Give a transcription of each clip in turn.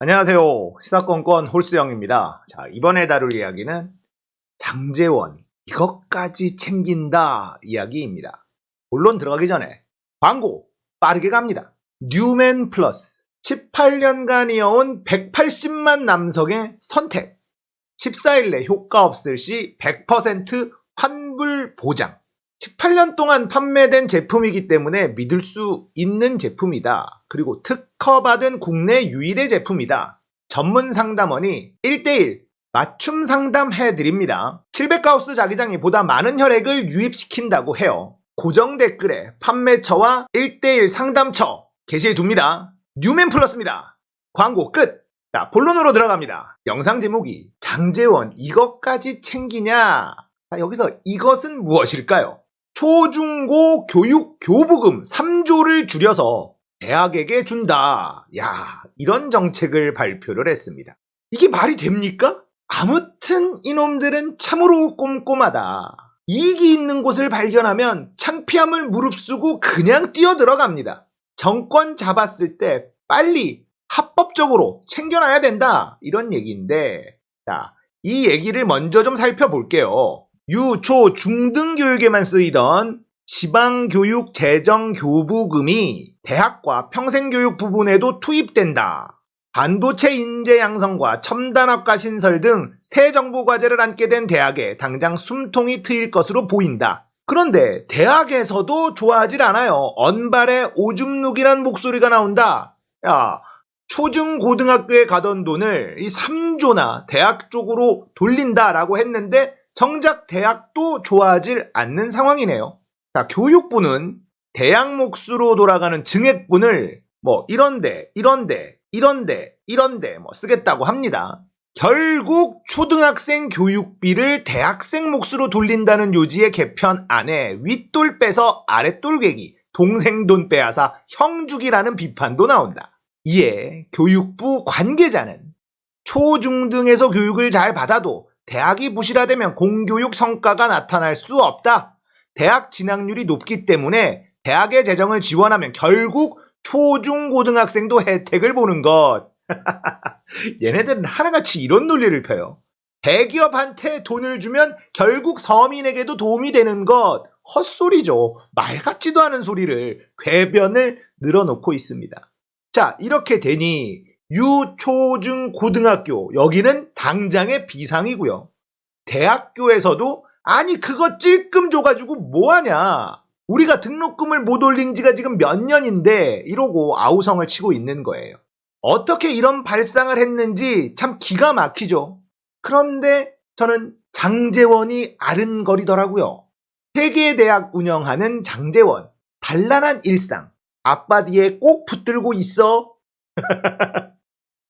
안녕하세요. 시사건건 홀스영입니다. 자, 이번에 다룰 이야기는 장재원, 이것까지 챙긴다 이야기입니다. 본론 들어가기 전에 광고 빠르게 갑니다. 뉴맨 플러스 18년간 이어온 180만 남성의 선택 14일 내 효과 없을 시 100% 환불 보장 18년 동안 판매된 제품이기 때문에 믿을 수 있는 제품이다. 그리고 특허받은 국내 유일의 제품이다. 전문 상담원이 1대1 맞춤 상담 해드립니다. 700가우스 자기장이 보다 많은 혈액을 유입시킨다고 해요. 고정 댓글에 판매처와 1대1 상담처 게시해둡니다. 뉴맨 플러스입니다. 광고 끝! 자, 본론으로 들어갑니다. 영상 제목이 장재원 이것까지 챙기냐? 자, 여기서 이것은 무엇일까요? 초중고 교육 교부금 3조를 줄여서 대학에게 준다. 야, 이런 정책을 발표를 했습니다. 이게 말이 됩니까? 아무튼 이놈들은 참으로 꼼꼼하다. 이익이 있는 곳을 발견하면 창피함을 무릅쓰고 그냥 뛰어들어갑니다. 정권 잡았을 때 빨리 합법적으로 챙겨놔야 된다. 이런 얘기인데, 자, 이 얘기를 먼저 좀 살펴볼게요. 유, 초, 중등 교육에만 쓰이던 지방교육 재정교부금이 대학과 평생교육 부분에도 투입된다. 반도체 인재 양성과 첨단학과 신설 등 새 정부 과제를 안게 된 대학에 당장 숨통이 트일 것으로 보인다. 그런데 대학에서도 좋아하질 않아요. 언발에 오줌 누기란 목소리가 나온다. 야, 초중 고등학교에 가던 돈을 이 3조나 대학 쪽으로 돌린다라고 했는데 정작 대학도 좋아하질 않는 상황이네요. 자, 교육부는 대학 몫으로 돌아가는 증액분을 뭐 이런데, 이런데, 이런데, 이런데 뭐 쓰겠다고 합니다. 결국 초등학생 교육비를 대학생 몫으로 돌린다는 요지의 개편 안에 윗돌 빼서 아랫돌 괴기, 동생 돈 빼앗아 형 주기라는 비판도 나온다. 이에 교육부 관계자는 초중등에서 교육을 잘 받아도 대학이 부실화되면 공교육 성과가 나타날 수 없다. 대학 진학률이 높기 때문에 대학의 재정을 지원하면 결국 초중 고등학생도 혜택을 보는 것. 얘네들은 하나같이 이런 논리를 펴요. 대기업한테 돈을 주면 결국 서민에게도 도움이 되는 것. 헛소리죠. 말 같지도 않은 소리를, 궤변을 늘어놓고 있습니다. 자, 이렇게 되니 유, 초, 중, 고등학교 여기는 당장의 비상이고요. 대학교에서도 아니 그거 찔끔 줘가지고 뭐하냐. 우리가 등록금을 못 올린 지가 지금 몇 년인데 이러고 아우성을 치고 있는 거예요. 어떻게 이런 발상을 했는지 참 기가 막히죠. 그런데 저는 장재원이 아른거리더라고요. 세계 대학 운영하는 장재원. 단란한 일상. 아빠 뒤에 꼭 붙들고 있어.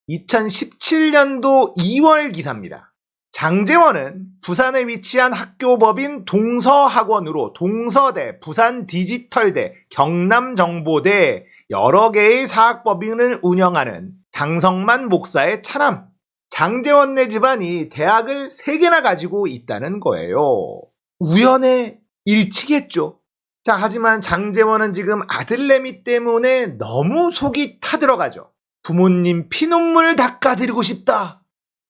2017년도 2월 기사입니다. 장재원은 부산에 위치한 학교법인 동서학원으로 동서대, 부산 디지털대, 경남정보대 여러 개의 사학법인을 운영하는 장성만 목사의 차남 장재원 네 집안이 대학을 3개나 가지고 있다는 거예요. 우연의 일치겠죠. 자, 하지만 장재원은 지금 아들내미 때문에 너무 속이 타들어가죠. 부모님 피눈물 닦아드리고 싶다.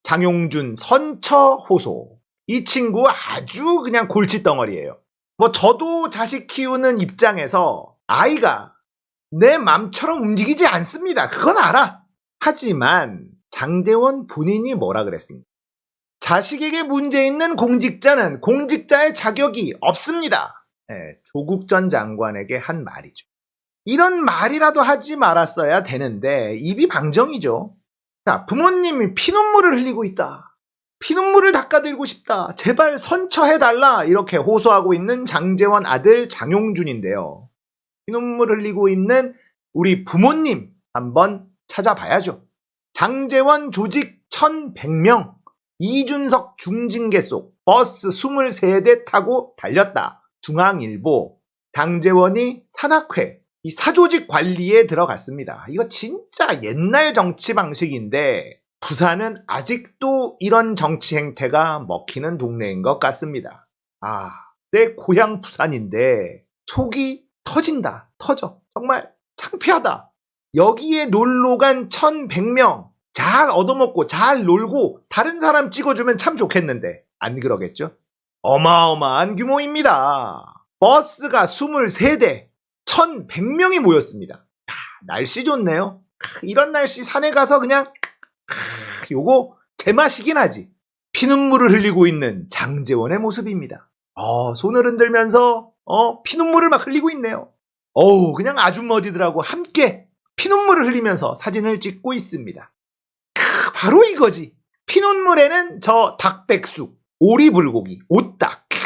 장용준 선처 호소. 이 친구 아주 그냥 골칫덩어리예요. 뭐 저도 자식 키우는 입장에서 아이가 내 맘처럼 움직이지 않습니다. 그건 알아. 하지만 장대원 본인이 뭐라 그랬습니까? 자식에게 문제 있는 공직자는 공직자의 자격이 없습니다. 예, 조국 전 장관에게 한 말이죠. 이런 말이라도 하지 말았어야 되는데 입이 방정이죠. 자, 부모님이 피눈물을 흘리고 있다. 피눈물을 닦아드리고 싶다. 제발 선처해달라. 이렇게 호소하고 있는 장재원 아들 장용준인데요. 피눈물 흘리고 있는 우리 부모님 한번 찾아봐야죠. 장재원 조직 1100명, 이준석 중징계 속 버스 23대 타고 달렸다. 중앙일보, 장재원이 산악회, 이 사조직 관리에 들어갔습니다. 이거 진짜 옛날 정치 방식인데 부산은 아직도 이런 정치 행태가 먹히는 동네인 것 같습니다. 아, 내 고향 부산인데 속이 터진다. 터져. 정말 창피하다. 여기에 놀러 간 1100명. 자, 잘 얻어먹고 잘 놀고 다른 사람 찍어주면 참 좋겠는데 안 그러겠죠? 어마어마한 규모입니다. 버스가 23대, 1100명이 모였습니다. 야, 날씨 좋네요. 크, 이런 날씨 산에 가서 그냥 크, 요거 제맛이긴 하지. 피눈물을 흘리고 있는 장재원의 모습입니다. 어, 손을 흔들면서 어, 피눈물을 막 흘리고 있네요. 어우, 그냥 아줌마들하고 함께 피눈물을 흘리면서 사진을 찍고 있습니다. 크, 바로 이거지. 피눈물에는 저 닭백숙, 오리불고기, 오딱. 크,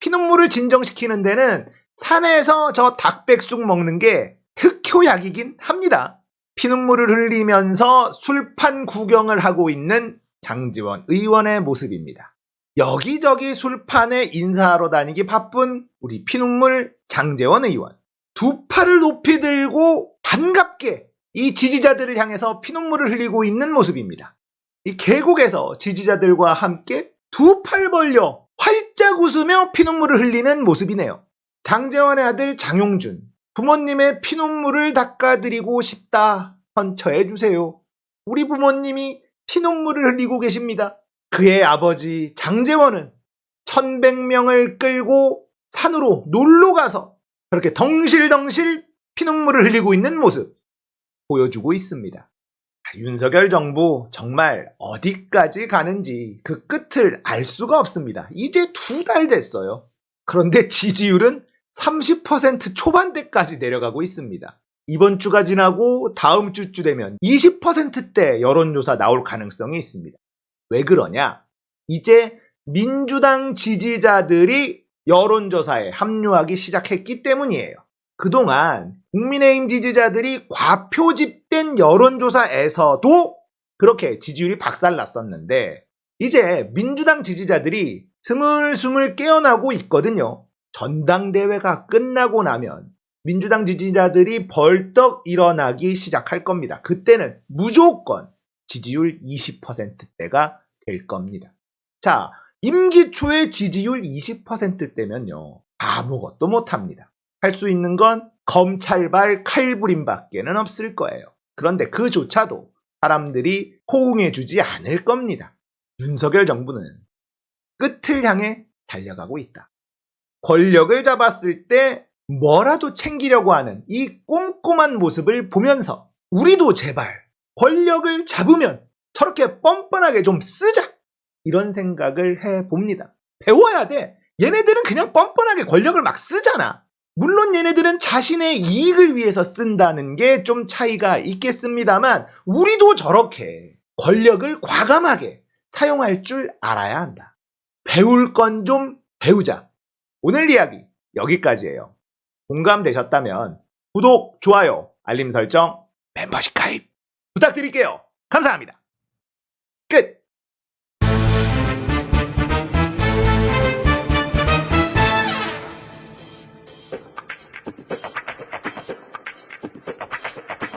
피눈물을 진정시키는 데는 산에서 저 닭백숙 먹는 게 특효약이긴 합니다. 피눈물을 흘리면서 술판 구경을 하고 있는 장지원 의원의 모습입니다. 여기저기 술판에 인사하러 다니기 바쁜 우리 피눈물 장재원 의원. 두 팔을 높이 들고 반갑게 이 지지자들을 향해서 피눈물을 흘리고 있는 모습입니다. 이 계곡에서 지지자들과 함께 두 팔 벌려 활짝 웃으며 피눈물을 흘리는 모습이네요. 장재원의 아들 장용준. 부모님의 피눈물을 닦아드리고 싶다. 선처해 주세요. 우리 부모님이 피눈물을 흘리고 계십니다. 그의 아버지 장재원은 1100명을 끌고 산으로 놀러 가서 그렇게 덩실덩실 피눈물을 흘리고 있는 모습 보여주고 있습니다. 아, 윤석열 정부 정말 어디까지 가는지 그 끝을 알 수가 없습니다. 이제 두 달 됐어요. 그런데 지지율은 30% 초반대까지 내려가고 있습니다. 이번 주가 지나고 다음 주쯤 되면 20%대 여론조사 나올 가능성이 있습니다. 왜 그러냐? 이제 민주당 지지자들이 여론조사에 합류하기 시작했기 때문이에요. 그동안 국민의힘 지지자들이 과표집된 여론조사에서도 그렇게 지지율이 박살났었는데 이제 민주당 지지자들이 스물스물 깨어나고 있거든요. 전당대회가 끝나고 나면 민주당 지지자들이 벌떡 일어나기 시작할 겁니다. 그때는 무조건 지지율 20%대가 될 겁니다. 자, 임기 초에 지지율 20%대면요. 아무것도 못 합니다. 할 수 있는 건 검찰발 칼부림밖에는 없을 거예요. 그런데 그조차도 사람들이 호응해주지 않을 겁니다. 윤석열 정부는 끝을 향해 달려가고 있다. 권력을 잡았을 때 뭐라도 챙기려고 하는 이 꼼꼼한 모습을 보면서 우리도 제발 권력을 잡으면 저렇게 뻔뻔하게 좀 쓰자. 이런 생각을 해 봅니다. 배워야 돼. 얘네들은 그냥 뻔뻔하게 권력을 막 쓰잖아. 물론 얘네들은 자신의 이익을 위해서 쓴다는 게 좀 차이가 있겠습니다만 우리도 저렇게 권력을 과감하게 사용할 줄 알아야 한다. 배울 건 좀 배우자. 오늘 이야기 여기까지예요. 공감되셨다면 구독, 좋아요, 알림 설정, 멤버십 가입 부탁드릴게요. 감사합니다. 끝!